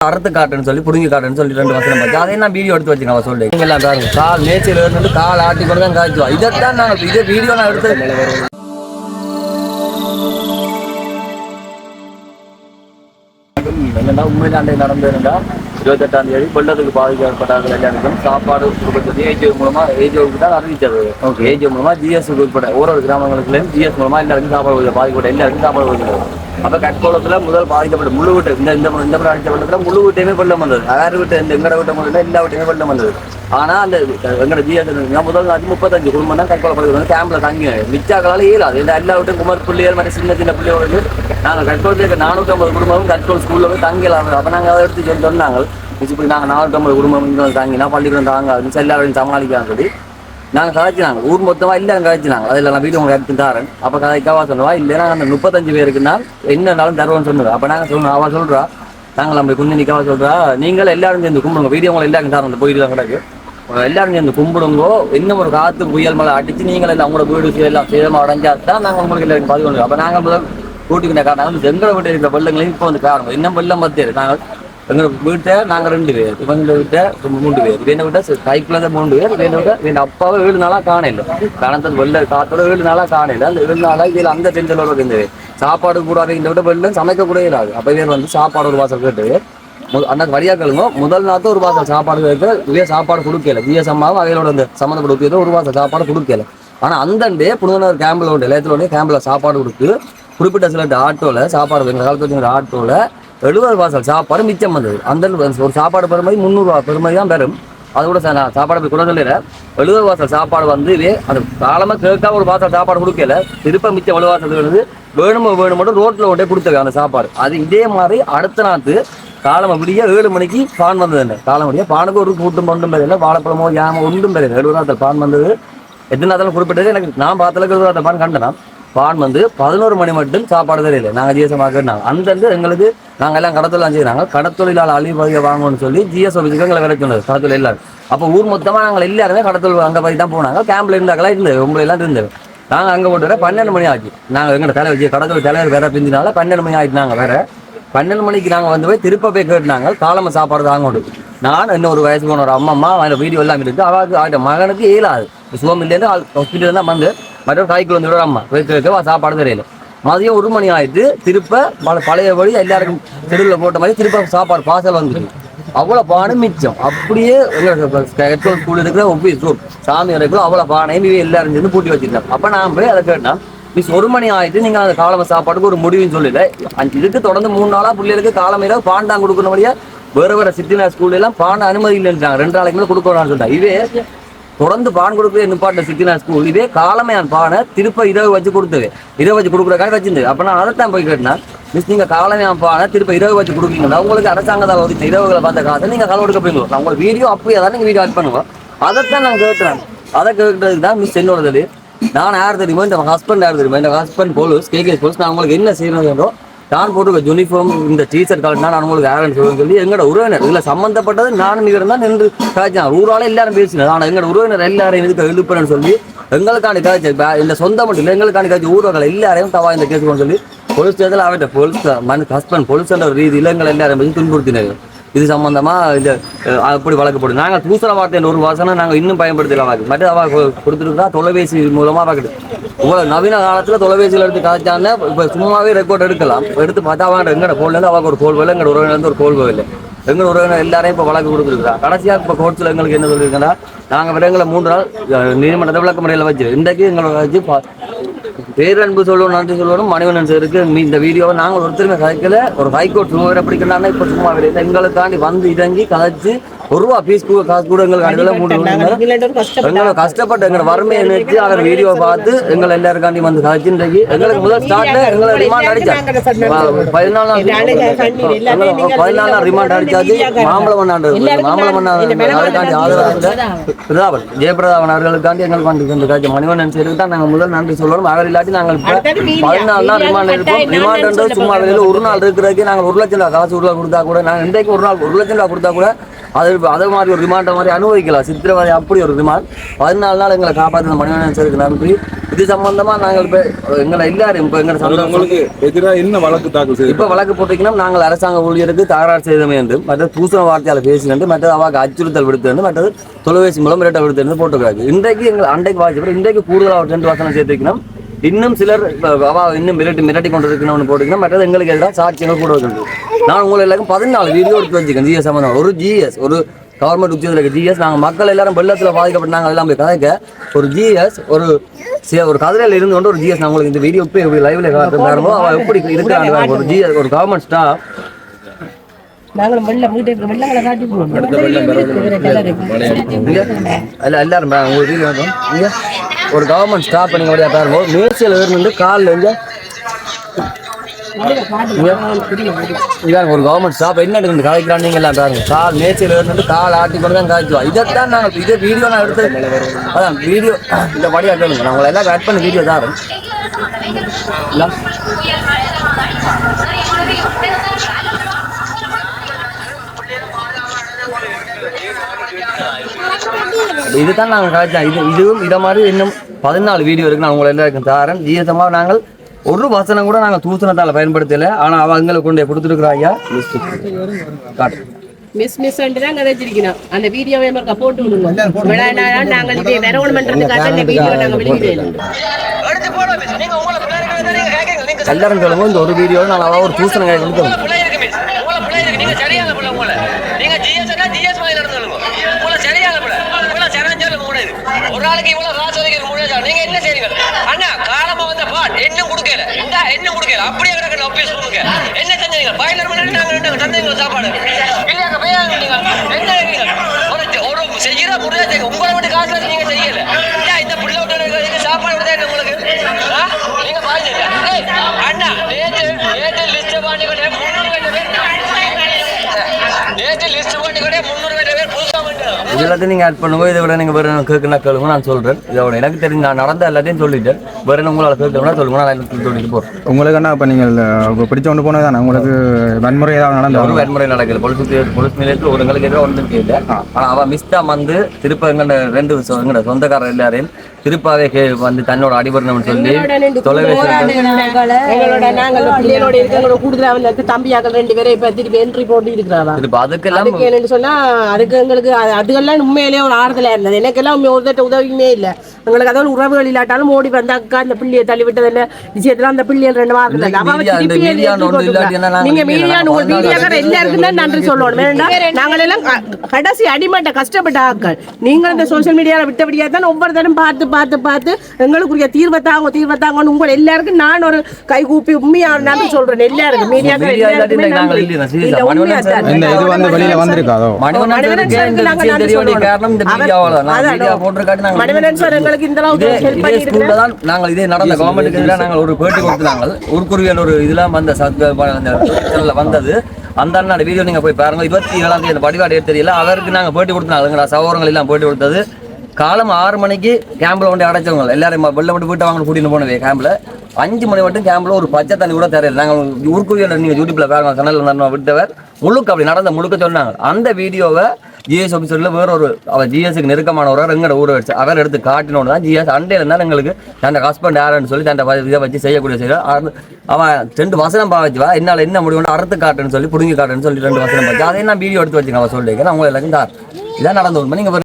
அறுத்து காட்டுன்னு சொல்லி புடுங்கி காட்டுன்னு சொல்லி ரெண்டு வசனம் பார்த்து அதை நான் வீடியோ எடுத்து வச்சுக்கேன் அவன் சொல்லி எல்லாம் பாருங்க. கால் நேச்சில் இருந்து கால் ஆட்டி கொண்டு தான் காய்ச்சுவோம் இதைத்தான் நாங்கள் இதே வீடியோ நான் எடுத்து என்னன்னா உண்மையில அண்டை நடந்ததுன்னா இருபத்தெட்டாம் தேதி வெள்ளத்துக்கு பாதிக்கப்பட்டார்கள் எல்லாருக்கும் சாப்பாடு கொடுக்கறது ஏஜிஓ மூலமா ஏஜிஓக்கு தான் அறிவிச்சது. ஓகே ஏஜிஓ மூலமா ஜிஎஸ் உட்பட ஒரு கிராமங்களுக்குலேயும் ஜிஎஸ் மூலமா எல்லாருக்கும் சாப்பாடு. பாதிக்கப்பட்ட எல்லாருக்கும் சாப்பாடு கொடுக்குது. அப்ப கட்கோளத்துல முதல் பாதிக்கப்பட்ட முழு வீட்டு இந்த இந்த இந்த முறை முழு வீட்டையுமே வெள்ளம் வந்தது அதாவது வீட்டு இந்த எங்கட வீட்டை மட்டும் எல்லா வீட்டையுமே வெள்ளம் வந்தது ஆனா அந்த எங்கட ஜிஎஸ் முதல் நாள் முப்பத்தஞ்சு குடும்பம் தான் கட்கோளப்படுறது வந்து கேம்ப்ல தங்கி மிச்சாக்களால இயலாது இந்த எல்லா வீட்டும் குமர் பிள்ளைகள் மாதிரி சின்ன சின்ன பிள்ளையோடு நாங்கள் கட்கோளத்தில் இருக்க நானூற்றி ஐம்பது குடும்பமும் கட்கோள் ஸ்கூல்ல போய் தங்கலாம் அப்ப நாங்க அதை எடுத்து சொல்லி சொன்னாங்க இப்படி நாங்கள் நானூற்றி ஐம்பது குடும்பம் இங்க தங்கினா பள்ளிக்கூடம் தாங்க மிஸ் எல்லாரையும் சமாளிக்கலாம் சொல்லி நாங்கள் கதைச்சினாங்க ஊர் மொத்தமாக இல்லை நாங்கள் கதைச்சினாங்க அதில் நான் வீடு உங்களுக்கு எடுத்து தரேன். அப்போ கதைக்காவா சொல்லுவா இல்லை நாங்கள் அந்த முப்பத்தஞ்சு பேருக்குன்னா என்னன்னாலும் தருவோம்னு சொன்னது. அப்போ நாங்கள் சொல்லணும் அவள் சொல்கிறா நாங்கள் நம்ம குஞ்சு நிற்கவா சொல்கிறா நீங்கள் எல்லாரும் சேர்ந்து கும்பிடுங்க. வீடியோ உங்களை எல்லாருக்கும் தரோம் அந்த போயிட்டு தான் கிடக்கு. எல்லாரும் சேர்ந்து கும்பிடுங்கோ. இன்னும் ஒரு காற்று புயல் மழை அடித்து நீங்கள் எல்லாம் உங்களோட வீடு எல்லாம் சேதமாக அடைஞ்சா தான் நாங்கள் உங்களுக்கு எல்லாருக்கும் பதிவு அப்போ நாங்கள் முதல் கூட்டிக்கிட்ட காரணம் வந்து எங்களை இருக்கிற வெள்ளங்களையும் இப்போ வந்து காரணம். இன்னும் வெள்ளம் பத்தியது நாங்கள் எங்க வீட்டை நாங்கள் ரெண்டு பேர். இவங்க வீட்டை மூன்று பேர். வேணும் விட்ட கைக்குள்ள தான் மூணு பேர். வேணும் விட்ட வேண்ட அப்பாவை ஏழு நாளாக காணல கணத்தில் வெளில காத்தோட ஏழு நாளாக காணல அந்த ஏழு நாளாக இதில் அந்த டென்ஷனோட இருந்தது. சாப்பாடு கூட இந்த விட வெளில சமைக்க கூட இல்லாது அப்போ இவர் வந்து சாப்பாடு ஒரு வாசல் கேட்டு மு- வழியா வழியாக்களுங்க முதல் நாள் ஒரு வாசல் சாப்பாடு கேட்க இதே சாப்பாடு கொடுக்கல. விஎஸ் சம்மாவும் அவையோட அந்த சம்மந்தப்பட்ட ஒரு வாசல் சாப்பாடு கொடுக்கல. ஆனால் அந்த புதுநகர் கேம்பில் உண்டு. எல்லாத்துல உடனே கேம்பில் சாப்பாடு கொடுத்து குறிப்பிட்ட சில ஆட்டோவில் சாப்பாடு எங்கள் காலத்தில் ஆட்டோவில் எழுபது வாசல் சாப்பாடு மிச்சம் வந்தது. அந்த ஒரு சாப்பாடு பெருமதி முந்நூறுவா பெருமதி தான் பெறும். அது கூட நான் சாப்பாடு போய் கூட சொல்லல. எழுபது வாசல் சாப்பாடு வந்து இதே அந்த காலமாக கேட்காம ஒரு வாசல் சாப்பாடு கொடுக்கல. திருப்ப மிச்சம் எழுபது வாசல் வந்து வேணுமோ வேணுமோ ரோட்டில் கொண்டே கொடுத்தது அந்த சாப்பாடு. அது இதே மாதிரி அடுத்த நாத்து காலம் அப்படியே ஏழு மணிக்கு பான் வந்தது என்ன? காலம் அப்படியே பானுக்கு ஒரு கூட்டம் ஒன்றும் பெரியல வாழைப்பழமோ யாமோ ஒன்றும் பெரியல எழுபது நாள் பான் வந்தது. எத்தனை நாள் குறிப்பிட்டது? எனக்கு நான் பார்த்தளவுக்கு எழுபது நாள் பான் கண்டனா? பான் வந்து பதினோரு மணி மட்டும் சாப்பாடு தெரியல. நாங்கள் ஜிஎஸ்எம் கேட்டாங்க அந்தந்த எங்களுக்கு நாங்கள் எல்லாம் கடத்தொழிலாம் செய்கிறாங்க கடத்தொழிலாளர் அழிவகையை வாங்கணும்னு சொல்லி ஜிஎஸ் ஆஃபீஸுக்கு எங்களை விலை சொன்னது கடத்தொழில் எல்லாரும். அப்போ ஊர் மொத்தமாக நாங்கள் எல்லாருமே கடத்தொழில் அங்கே போய் தான் போனாங்க. கேம்பில் இருந்தாங்களா இருந்தது. உங்களை எல்லாம் இருந்தது. நாங்கள் அங்கே போட்டு வர பன்னெண்டு மணி ஆச்சு. நாங்கள் எங்களோட தலைவர் கடத்தொழில் தலைவர் வேற பிந்தினால பன்னெண்டு மணி ஆகிட்டு நாங்கள் வேற. பன்னெண்டு மணிக்கு நாங்கள் வந்து போய் திருப்ப போய் கேட்டாங்க காலம சாப்பாடு தாங்க நான் இன்னொரு வயசு போன ஒரு அம்மா அந்த வீடியோ எல்லாம் இருக்கு அவாக்கு அவட மகனுக்கு இயலாது சுகமில்லேருந்து ஹாஸ்பிட்டல் தான் வந்து மற்றும் காய்க்கு வந்து விடுறாம்மா வைக்க வைக்க சாப்பாடு தெரியல மதியம் ஒரு மணி ஆயிட்டு திருப்ப பழைய பழையபடி எல்லாருக்கும் தெருவில் போட்ட மாதிரி திருப்ப சாப்பாடு பார்சல் வந்துட்டு. அவ்வளோ பானை மிச்சம். அப்படியே ஹெட்ஃபோன் ஸ்கூல் இருக்கிற ஸ்கூல் சாமி வரைக்கும் அவ்வளோ பானையும் இவ எல்லாரும் சேர்ந்து பூட்டி வச்சிருந்தேன் அப்போ நான் போய் அதை கேட்டேன் மிஸ் ஒரு மணி ஆயிட்டு நீங்கள் அந்த காலம சாப்பாடுக்கு ஒரு முடிவுன்னு சொல்லல. அஞ்சு இதுக்கு தொடர்ந்து மூணு நாளாக பிள்ளைகளுக்கு காலமையில பாண்டாங்க கொடுக்கணும்படியா வேற வேற சித்தினா ஸ்கூல்ல எல்லாம் பாண்ட அனுமதி இல்லைன்றாங்க ரெண்டு நாளைக்கு மேலே கொடுக்கணும்னு சொல்லிட்டேன் இதே தொடர்ந்து பான் கொடுக்குற நிப்பாட்ட சித்தினா ஸ்கூல் இதே காலமையான் பானை திருப்ப இரவு வச்சு கொடுத்தது. இரவு வச்சு கொடுக்குறக்காக வச்சிருந்து. அப்போ நான் அதைத்தான் போய் கேட்டேன் மிஸ் நீங்கள் காலமையான் பானை திருப்ப இரவு வச்சு கொடுக்கீங்களா உங்களுக்கு அரசாங்கத்தால் ஒதுக்கின இரவுகளை பார்த்த காசை நீங்கள் கலவு கொடுக்க போயிருந்தோம் நான் உங்களுக்கு வீடியோ அப்படியே தான் நீங்கள் வீடியோ ஆட் பண்ணுவோம் அதைத்தான் நான் கேட்டுறேன் அதை கேட்கறதுக்கு தான் மிஸ் என்னோடது. நான் யார் தெரியுமா? இந்த ஹஸ்பண்ட் யார் தெரியுமா? இந்த ஹஸ்பண்ட் போலீஸ் கேகே போலீஸ். நான் உங்களுக்கு என்ன செய்யணும் நான் போட்டுக்க யூனிஃபார்ம் இந்த டீச்சர் காலட்னா நான் உங்களுக்கு யாருன்னு சொல்லுவேன் சொல்லி எங்களோட உறவினர் இதில் சம்மந்தப்பட்டது நானும் இவரும் தான் நின்று காய்ச்சான். ஊரால எல்லாரும் பேசினது ஆனால் எங்களோட உறவினர் எல்லாரையும் இதுக்கு எழுப்புறேன்னு சொல்லி எங்களுக்காண்டி காய்ச்சி இந்த சொந்த மட்டும் இல்லை எங்களுக்கான காய்ச்சி ஊரர்கள் எல்லாரையும் தவா இந்த கேஸ் சொல்லி போலீஸ் ஸ்டேஷனில் அவர்கிட்ட போலீஸ் மன் ஹஸ்பண்ட் போலீஸ் ஒரு ரீதியில் எங்களை எல்லாரும் பற்றி துன்புறுத்தினாங்க இது சம்பந்தமா இந்த அப்படி வழக்கப்படும். நாங்கள் தூசர வார்த்தை ஒரு வாசனை நாங்கள் இன்னும் பயன்படுத்தலாம் வாக்கு மட்டும் அவ கொடுத்துருக்கா தொலைபேசி மூலமாக வாக்குது இவ்வளவு நவீன காலத்துல தொலைபேசியில் எடுத்து காய்ச்சாங்க இப்போ சும்மாவே ரெக்கார்ட் எடுக்கலாம். எடுத்து பார்த்தா அவன் எங்கட கோல்ல இருந்து ஒரு கோல் இல்லை எங்களோட உறவினர் ஒரு கோல் இல்லை எங்க உறவினர் எல்லாரையும் இப்போ வழக்கு கொடுத்துருக்கா கடைசியா இப்போ கோர்ட்ஸில் எங்களுக்கு என்ன சொல்லியிருக்கா நாங்கள் விடங்களை மூன்று நாள் நீதிமன்றத்தை விளக்க முறையில் வச்சு இன்றைக்கு எங்களை வச்சு பேரன்பு சொல்லணும் நன்றி சொல்லணும் மனைவன் இருக்கு இந்த வீடியோவை நாங்கள் ஒருத்தருமே கதைக்கல. ஒரு ஹைகோர்ட் ரூபா பிடிக்கலாம்னா இப்போ சும்மா வெளியே எங்களுக்காண்டி வந்து இறங்கி கதைச்சு ஒரு ரூபா ஃபீஸ் கூட காசு கூட எங்களுக்கு அனுப்பல மூணு எங்களை கஷ்டப்பட்டு எங்களை வறுமையை நிறுத்தி அவர் வீடியோ பார்த்து எங்களை எல்லாருக்காண்டி வந்து இன்றைக்கு எங்களுக்கு முதல் ஸ்டார்ட்ல எங்களை ரிமாண்ட் அடிச்சாங்க. பதினாலு நாள் பதினாலு நாள் ரிமாண்ட் அடிச்சாச்சு. மாம்பழம் மண்ணாண்டு மாம்பழம் அவருக்காண்டி ஆதரவு பிரதாபன் ஜெயபிரதாபன் அவர்களுக்காண்டி எங்களுக்கு வந்து இந்த காட்சி மணிவண்ணன் சருக்கு தான் நாங்கள் முதல் நன்றி சொல்லணும். அவர் இல்லாட்டி நாங்கள் பதினாலு நாள் ரிமாண்ட் இருப்போம் ரிமாண்ட் சும்மா வெளியில் ஒரு நாள் இருக்கிறதுக்கு நாங்கள் ஒரு லட்சம் ரூபா காசு உருவா கொடுத்தா கூட நாங்கள் இன்றைக்கு ஒரு நாள் ஒரு லட்சம் ரூபா கொடுத்தா கூட அது அது மாதிரி ஒரு ரிமாண்டை மாதிரி அனுபவிக்கலாம். சித்திரவதை அப்படி ஒரு ரிமாண்ட் பதினாலு நாள் எங்களை காப்பாற்றின மணிவண்ணன் சாருக்கு நன்றி. இது சம்பந்தமா நாங்கள் இப்போ எங்களை எல்லாரும் இப்போ எங்களை உங்களுக்கு எதிராக என்ன வழக்கு தாக்கல் செய்து இப்ப வழக்கு போட்டிருக்கணும். நாங்கள் அரசாங்க ஊழியருக்கு தகராறு செய்தமே என்று. மற்றது தூசண வார்த்தையால் பேசினு மற்றது அவாக்கு அச்சுறுத்தல் விடுத்து மற்றது தொலைபேசி மூலம் மிரட்ட விடுத்து போட்டுக்கிறாங்க இன்றைக்கு எங்கள் அண்டைக்கு வாசிப்பு இன்றைக்கு கூடுதலாக ஒரு ரெண்டு வசனம் சேர்த்து வைக்கணும். இன்னும் சிலர் அவா இன்னும் மிரட்டி மிரட்டி கொண்டு இருக்கணும்னு போட்டுக்கணும் மற்றது எங்களுக்கு எல்லாம் சாட்சியங்கள் கூட வந்து நான் உங்களை எல்லாருக்கும் பதினாலு வீடியோ எடுத்து வச்சுக்கேன் ஜிஎஸ் சம்பந்தம் ஒரு ஜிஎஸ் ஒரு கவர்மெண்ட் உச்சத்தில் இருக்க ஜிஎஸ் நாங்கள் மக்கள் எல்லாரும் வெள்ளத்தில் பாதிக்கப்பட்டாங்க எல்லாம் போய் கதைக்க ஒரு ஜிஎஸ் ஒரு ஒரு கதிரையில் இருந்து கொண்டு ஒரு ஜிஎஸ் நான் உங்களுக்கு இந்த வீடியோ இப்போ எப்படி லைவ்ல காட்டுறாங்களோ அவள் எப்படி இருக்கிறாங்க ஒரு ஜிஎஸ் ஒரு கவர்மெண்ட் ஸ்டாஃப் நாங்களும் வெள்ளம் வீட்டுக்கு வெள்ளங்களை காட்டி போவோம் இங்க? இல்ல எல்லாரும் ஒரு கவர்மெண்ட் ஸ்டாப் பண்ணி வழியா பாருங்க. மேசியில் இருந்து காலில் இங்க. இதான் ஒரு கவர்மெண்ட் ஸ்டாப் என்ன எடுக்கணும் கலைக்கிறான் நீங்க எல்லாம் பாருங்க. கால் மேய்ச்சல் இருந்து கால் ஆட்டி கொண்டு தான் காய்ச்சுவா இதைத்தான் நாங்கள் இதே வீடியோ நான் எடுத்து அதான் வீடியோ இந்த வழியா கேளுங்க. நான் உங்களை எல்லாம் ஆட் பண்ணி வீடியோ தாரேன் இதுதான் நாங்கள் காய்ச்சோம் இது இதுவும் இதை மாதிரி இன்னும் பதினாலு வீடியோ இருக்கு. நான் உங்களை எல்லாருக்கும் தாரேன். ஜிஎஸ்எம்மாக நாங்கள் ஒரு வசனம் கூட நாங்கள் தூசணத்தால் பயன்படுத்தலை. ஆனால் அவங்களுக்கு கொண்டு போய் கொடுத்துருக்குறா ஐயா. காட்டு. மிஸ் மிஸ் தான் கதைச்சிருக்கணும். அந்த வீடியோவை நமக்கு போட்டு விடுங்க நாங்கள் இதே அந்த வீடியோ நாங்கள் வெளியிடுறோம் எல்லாரும் சொல்லுங்க. இந்த ஒரு வீடியோ நான் ஒரு தூசணம் காய் கொடுக்கணும் பிள்ளை இருக்கு மிஸ் உங்கள பிள்ளை இருக்கு நீங்க சரியான பிள்ளை உங்கள நீங்க ஜிஎஸ்னா ஜிஎஸ் மாதிரி நடந்துங்க உங்கள சரியான பிள்ளை உங்கள சரஞ்சல் மூடது ஒரு நாளைக்கு இவ்வளவு ராசதிக்கு மூடது நீங்க என்ன செய்றீங்க அண்ணா காலமா வந்த பாட் இன்னும் கொடுக்கல. இந்த இன்னும் கொடுக்கல. அப்படியே கிடக்கணும் ஆபீஸ் ரூமுக்கு என்ன செஞ்சீங்க? பதினோரு மணி நேரம் நாங்க ரெண்டு தந்தீங்க சாப்பாடு. இல்லையாங்க போயாங்க நீங்க. என்ன செய்றீங்க? ஒரு ஒரு செய்யற முடியாது உங்களை மட்டும் காசு நீங்க செய்யல ஏன் இந்த பிள்ளை விட்டு இருக்கிறதுக்கு சாப்பாடு விடுதா என்ன உங்களுக்கு ஆ? நீங்க பாருங்க ஏய், அண்ணா நேற்று நேற்று லிஸ்ட் பண்ணி கூட முந்நூறு பேர் நேற்று லிஸ்ட் பண்ணி கூட முந்நூறு பேர் புதுசா பண்ணாங்க இது எல்லாத்தையும் நீங்கள் ஆட் பண்ணுங்க. இதை விட நீங்கள் வேறு கேட்கணும் கேளுங்க. நான் சொல்கிறேன் இதோட எனக்கு தெரிஞ்சு நான் நடந்த எல்லாத்தையும் சொல்லிட்டேன். வேறு உங்களால் கேட்கணும்னா சொல்லுங்க. நான் சொல்லிட்டு போகிறேன் உங்களுக்கு என்ன இப்போ நீங்கள் பிடிச்ச கொண்டு போனது தானே? உங்களுக்கு வன்முறை ஏதாவது ஒரு நடந்தது வன்முறை நடக்கல. உத்தியோக- பொலிஸ் நிலையத்தில் ஒரு எங்களுக்கு எதிராக ஒன்றும் இல்லை ஆனா அவ மிஸ்டா வந்து திருப்ப எங்களோட ரெண்டு சொந்தக்காரர் எல்லாரையும் திருப்பாவே கே வந்து தன்னோட அடிபடணும்னு சொல்லி தம்பியாக்கள் ரெண்டு பேரும் இப்ப திருப்பி என்ட்ரி போட்டு இருக்கிறாவா திருப்ப அதுக்கெல்லாம் சொன்னா அதுக்கு எங்களுக்கு அது- அதுக்கெல்லாம் உண்மையிலேயே ஒரு ஆறுதலா இருந்தது. எனக்கெல்லாம் உண்மை ஒரு உதவியுமே இல்ல. எங்களுக்கு அதாவது உறவுகள் இல்லாட்டாலும் ஓடி வந்த அக்கா அந்த பிள்ளையை தள்ளி விட்டது என்ன விஷயத்துல அந்த பிள்ளைகள் ரெண்டு விடுறா. நாங்க மீடியா மீடியாக்கார எல்லாருக்கும் தான் நன்றி சொல்லணும். நாங்கள் எல்லாம் கடைசி அடிமட்ட கஷ்டப்பட்ட ஆட்கள். நீங்க இந்த சோஷியல் மீடியால விட்டபடியா தான் ஒவ்வொரு தரம் பார்த்து பார்த்து பார்த்து எங்களுக்குரிய தீர்வை தாங்க தீர்வை தாங்கன்னு உங்கள் எல்லாருக்கும் நான் ஒரு கை கூப்பி உண்மையா நன்றி சொல்றேன். எல்லாருக்கும். சார் இந்த நாங்கள் எங்களுக்கு இந்த இதே நாங்கள் நடந்த கவர்மெண்ட்டுக்கு எதிராக நாங்கள் ஒரு பேட்டி கொடுத்தாங்க ஊர்க்குருவியல் ஒரு இதெல்லாம் வந்த வந்தது. அந்த அண்ணாட வீடியோ நீங்க போய் பாருங்க. இருபத்தி ஏழாம் தேதி அந்த வடிவாடு தெரியல. அவருக்கு நாங்க பேட்டி கொடுத்தாங்க சகோதரங்கள் எல்லாம் பேட்டி கொடுத்தது. காலம் ஆறு மணிக்கு கேம்பில் வந்து அடைச்சவங்க எல்லாரும் வெளில மட்டும் வீட்டை வாங்க கூட்டிட்டு போனவே கேம்பில் அஞ்சு மணி மட்டும் கேம்பில் ஒரு பச்சை தண்ணி கூட தெரியல நாங்கள் ஊர்க்குருவியல் நீங்கள் யூடியூப்ல பாருங்க சேனல் விட்டவர். முழுக்க அப்படி நடந்த முழுக்க சொன்னாங்க. அந்த வீடியோவை ஜிஎஸ் ஆஃபீஸரில் வேற ஒரு அவர் ஜிஎஸ்க்கு நெருக்கமானவராக எங்கட ஊரை வச்சு அவர் எடுத்து காட்டினோடு தான் ஜிஎஸ் அண்டையில் இருந்தாலும் எங்களுக்கு தன் ஹஸ்பண்ட் யாருன்னு சொல்லி தன் இதை வச்சு செய்யக்கூடிய செய்ய அவன் ரெண்டு வசனம் பாவச்சுவா என்னால் என்ன முடியும்னு அறுத்து காட்டுன்னு சொல்லி புடுங்கி காட்டுன்னு சொல்லி ரெண்டு வசனம் பார்த்து அதை நான் வீடியோ எடுத்து வச்சுக்கேன் அவன் சொல்லியிருக்கேன். அவங்க எல்லாத்தையும் தான் இதான் நடந்து உண்மை. நீங்கள்